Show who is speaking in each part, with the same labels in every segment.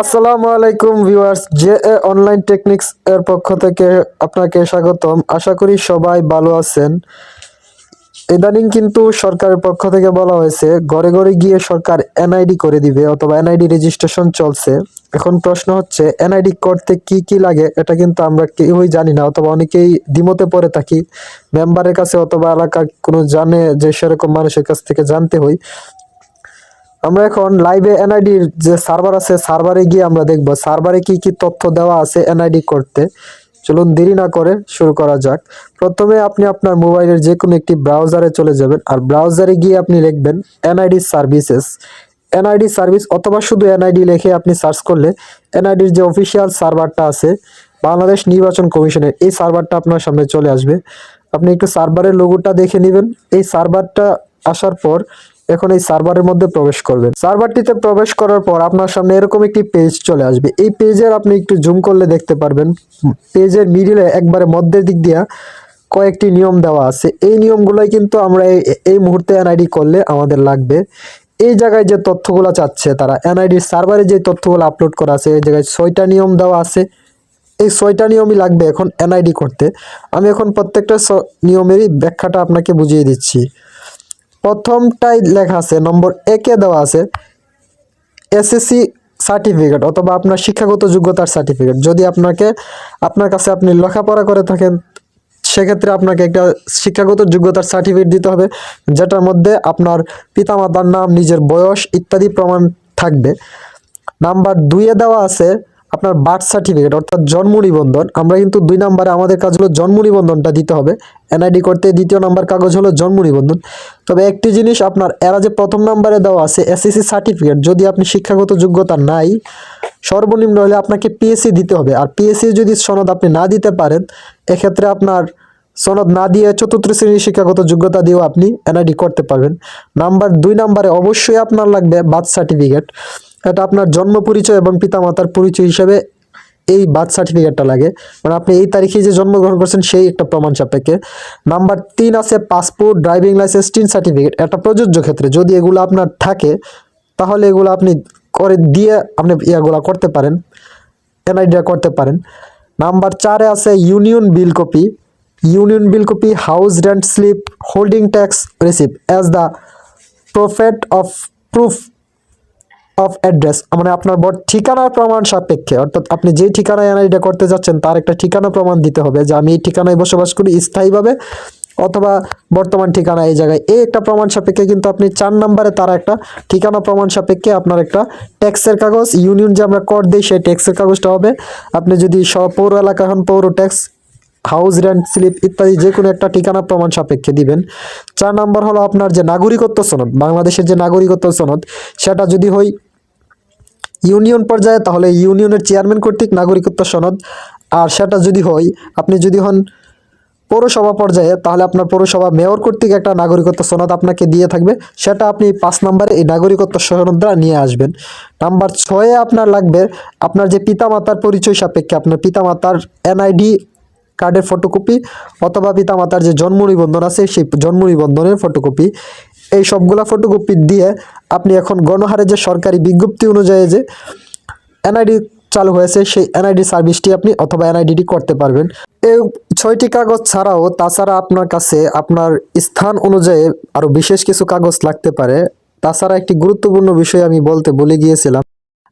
Speaker 1: আসসালামু আলাইকুম viewers, J A online technics এর পক্ষ থেকে আপনাকে স্বাগতম। আশা করি সবাই ভালো আছেন। ইদানিং কিন্তু সরকারের পক্ষ থেকে বলা হয়েছে, ঘরে ঘরে গিয়ে সরকার এনআইডি করে দিবে অথবা এনআইডি রেজিস্ট্রেশন চলছে। এখন প্রশ্ন হচ্ছে, এনআইডি করতে কি কি লাগে এটা কিন্তু আমরা কেউই জানি না, অথবা অনেকেই দ্বিমতে পড়ে থাকি। মেম্বারের কাছে অথবা এলাকার কোনো জানে যে সেরকম মানুষের কাছ থেকে জানতে হই। আমরা এখন লাইভে এনআইডির যে সার্ভার আছে সার্ভারে গিয়ে আমরা দেখব সার্ভারে কি কি তথ্য দেওয়া আছে এনআইডি করতে। চলুন দেরি না করে শুরু করা যাক। প্রথমে আপনি আপনার মোবাইলের যে কোনো একটি ব্রাউজারে চলে যাবেন, আর ব্রাউজারে গিয়ে আপনি লিখবেন এনআইডি সার্ভিসেস এনআইডি সার্ভিস অথবা শুধু এনআইডি লিখে আপনি সার্চ করলে এনআইডির যে অফিসিয়াল সার্ভারটা আছে, বাংলাদেশ নির্বাচন কমিশনের, এই সার্ভারটা আপনার সামনে চলে আসবে। আপনি একটু সার্ভারের লোগোটা দেখে নেবেন। এই সার্ভারটা আসার পর এখন এই সার্ভারের মধ্যে প্রবেশ করবেন। সার্ভারটিতে প্রবেশ করার পর আপনার সামনে এরকম একটি পেজ চলে আসবে। এই পেজের আপনি একটু জুম করলে দেখতে পারবেন। পেজের মিডিলে একবারে মধ্যের দিক দিয়া কয়েকটি নিয়ম দেওয়া আছে। এই নিয়মগুলোই কিন্তু আমরা এই- মুহূর্তে এনআইডি করলে আমাদের লাগবে। এই জায়গায় যে তথ্যগুলো চাচ্ছে তারা এনআইডি সার্ভারে যে তথ্যগুলো আপলোড করা আছে, এই জায়গায় ছয়টা নিয়ম দেওয়া আছে। এই ছয়টা নিয়মই লাগবে এখন এনআইডি করতে। আমি এখন প্রত্যেকটা নিয়মেরই ব্যাখ্যাটা আপনাকে বুঝিয়ে দিচ্ছি। প্রথমটাই লেখা আছে, নম্বর একে দেওয়া আছে এসএসসি সার্টিফিকেট অথবা আপনার শিক্ষাগত যোগ্যতার সার্টিফিকেট যদি আপনাকে, আপনার কাছে আপনি লেখাপড়া করে থাকেন, সেক্ষেত্রে আপনাকে একটা শিক্ষাগত যোগ্যতার সার্টিফিকেট দিতে হবে, যেটার মধ্যে আপনার পিতামাতার নাম, নিজের বয়স ইত্যাদি প্রমাণ থাকবে। নাম্বার দুইয়ে দেওয়া আছে আপনার বার্থ সার্টিফিকেট অর্থাৎ জন্ম নিবন্ধন, আমরা কিন্তু দুই নাম্বারে আমাদের কাজ হলো জন্ম নিবন্ধনটা দিতে হবে। এনআইডি করতে দ্বিতীয় নাম্বার কাগজ হলো জন্ম নিবন্ধন। তবে একটি জিনিস আপনার, এরা যে প্রথম নাম্বারে দেওয়া আছে এসএসসি সার্টিফিকেট যদি আপনি শিক্ষাগত যোগ্যতা নাই, সর্বনিম্ন হলে আপনাকে পিএসসি দিতে হবে। আর পিএসসি যদি সনদ আপনি না দিতে পারেন, এক্ষেত্রে আপনার সনদ না দিয়ে চতুর্থ শ্রেণির শিক্ষাগত যোগ্যতা দিয়েও আপনি এনআইডি করতে পারবেন। নাম্বার দুই নাম্বারে অবশ্যই আপনার লাগবে বার্থ সার্টিফিকেট এটা আপনার জন্ম পরিচয় এবং পিতামাতার পরিচয় হিসেবে এই বার্থ সার্টিফিকেটটা লাগে। মানে আপনি এই তারিখে যে জন্মগ্রহণ করছেন, সেই একটা প্রমাণ সাপেক্ষে। নাম্বার তিন আছে passport driving licence TIN certificate এটা প্রযোজ্য ক্ষেত্রে যদি এগুলো আপনার থাকে, তাহলে এগুলো আপনি করে দিয়ে আপনি ইয়াগুলো করতে পারেন এনআইডিয়া করতে পারেন। নাম্বার চারে আছে union bill copy union bill copy house rent slip holding tax receive as the prophet of proof of address মানে আপনার বর ঠিকানার প্রমাণ সাপেক্ষে, অর্থাৎ আপনি যে ঠিকানায় এনআইডিটা করতে যাচ্ছেন, তার একটা ঠিকানা প্রমাণ দিতে হবে যে আমি এই ঠিকানায় বসবাস করি স্থায়ীভাবে, অথবা বর্তমান ঠিকানা এই জায়গায়। এই একটা প্রমাণ সাপেক্ষে কিন্তু আপনি চার নম্বরে তার একটা ঠিকানা প্রমাণ সাপেক্ষে আপনার একটা ট্যাক্সের কাগজ ইউনিয়ন যে আমরা কর দিই, সেই ট্যাক্সের কাগজটা হবে। আপনি যদি পৌর এলাকা হন, পৌর ট্যাক্স হাউস রেন্ট, স্লিপ ইত্যাদি যে কোনো একটা ঠিকানা প্রমাণ সাপেক্ষে দিবেন। চার নাম্বার হলো আপনার যে নাগরিকত্ব সনদ, বাংলাদেশের যে নাগরিকত্ব সনদ, সেটা যদি হয় ইউনিয়ন পর্যায়ে, তাহলে ইউনিয়নের চেয়ারম্যান কর্তৃক নাগরিকত্ব সনদ। আর সেটা যদি হয়, আপনি যদি হন পৌরসভা পর্যায়ে, তাহলে আপনার পৌরসভা মেয়র কর্তৃক একটা নাগরিকত্ব সনদ আপনাকে দিয়ে থাকবে। সেটা আপনি পাঁচ নম্বরে এই নাগরিকত্ব সনদটা নিয়ে আসবেন। নাম্বার ছয়ে আপনার লাগবে, আপনার যে পিতামাতার পরিচয় সাপেক্ষে, আপনার পিতামাতার এনআইডি কার্ডের ফটোকপি অথবা পিতামাতার যে জন্ম নিবন্ধন আছে, সেই জন্ম নিবন্ধনের ফটোকপি এই সবগুলা ফটোকপি দিয়ে আপনি এখন গণহারে যে সরকারি বিজ্ঞপ্তি অনুযায়ী যে এনআইডি চালু হয়েছে, সেই এনআইডি সার্ভিসটি আপনি অথবা এনআইডিটি করতে পারবেন। এই ছয়টি কাগজ ছাড়াও তাছাড়া আপনার কাছে আপনার স্থান অনুযায়ী আরও বিশেষ কিছু কাগজ লাগতে পারে। তাছাড়া একটি গুরুত্বপূর্ণ বিষয় আমি বলতে ভুলে গিয়েছিলাম।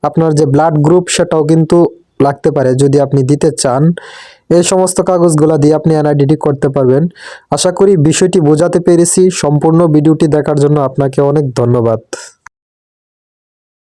Speaker 1: আপনার যে ব্লাড গ্রুপ সেটাও কিন্তু লাগতে পারে যদি আপনি দিতে চান। এই সমস্ত কাগজগুলো দিয়ে আপনি এনআইডিটি করতে পারবেন। আশা করি বিষয়টি বোঝাতে পেরেছি। সম্পূর্ণ ভিডিওটি দেখার জন্য আপনাকে অনেক ধন্যবাদ।